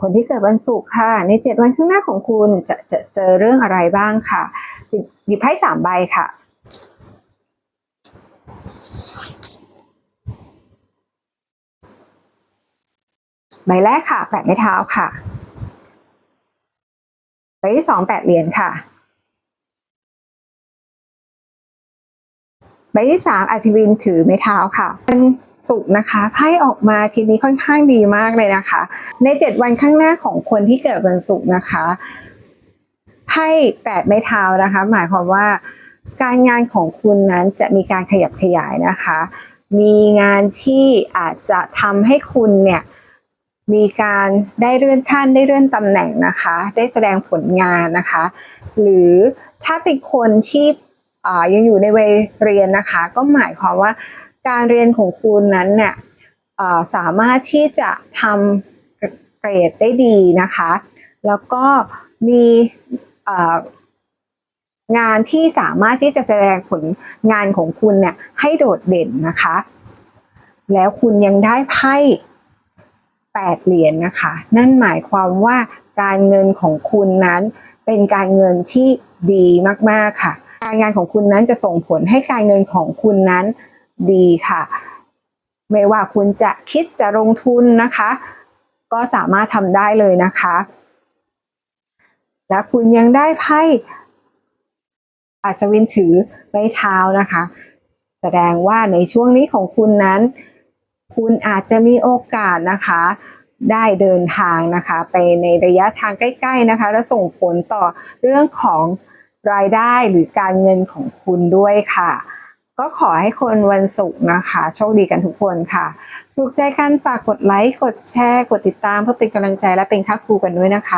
คนที่เกิดวันศุกร์ค่ะ ใน 7 วันข้างหน้าของคุณจะจะเจอเรื่องอะไรบ้างค่ะ หยิบไพ่สามใบค่ะใบแรกค่ะแปดไม้เท้าค่ะใบที่สองแปดเหรียญค่ะใบที่สามอาจวินถือไม้เท้าค่ะเป็น สุกนะคะไพ่ออกมาทีนี้ค่อนข้างดีมากเลยนะคะ ในเจ็ดวันข้างหน้าของคนที่เกิดวันศุกร์นะคะไพ่แปดไม้เท้านะคะ หมายความว่า การงานของคุณนั้นจะมีการขยับขยายนะคะ มีงานที่อาจจะทำให้คุณเนี่ยมีการได้เลื่อนขั้นได้เลื่อนตำแหน่งนะคะ ได้แสดงผลงานนะคะ หรือถ้าเป็นคนที่ยังอยู่ในวัยเรียนนะคะ ก็หมายความว่า การเรียนของคุณนั้นเนี่ยสามารถที่จะทำเกรดได้ดีนะคะ แล้วก็มีงานที่สามารถที่จะแสดงผลงานของคุณเนี่ยให้โดดเด่นนะคะ แล้วคุณยังได้ไพ่แปดเหรียญนะคะ นั่นหมายความว่าการเงินของคุณนั้นเป็นการเงินที่ดีมากๆค่ะ การงานของคุณนั้นจะส่งผลให้การเงินของคุณนั้น ดีค่ะ ไม่ว่าคุณจะคิดจะลงทุนนะคะ ก็สามารถทำได้เลยนะคะ และคุณยังได้ไพ่อัศวินถือไม้เท้านะคะ แสดงว่าในช่วงนี้ของคุณนั้น คุณอาจจะมีโอกาสนะคะ ได้เดินทางนะคะ ไปในระยะทางใกล้ ๆนะคะ และส่งผลต่อเรื่องของรายได้หรือการเงินของคุณด้วยค่ะ ก็ขอให้คนวันศุกร์นะคะ โชคดีกันทุกคนค่ะ ถูกใจกันฝากกดไลค์ กดแชร์ กดติดตามเพื่อเป็นกำลังใจและเป็นค่าครูกันด้วยนะคะ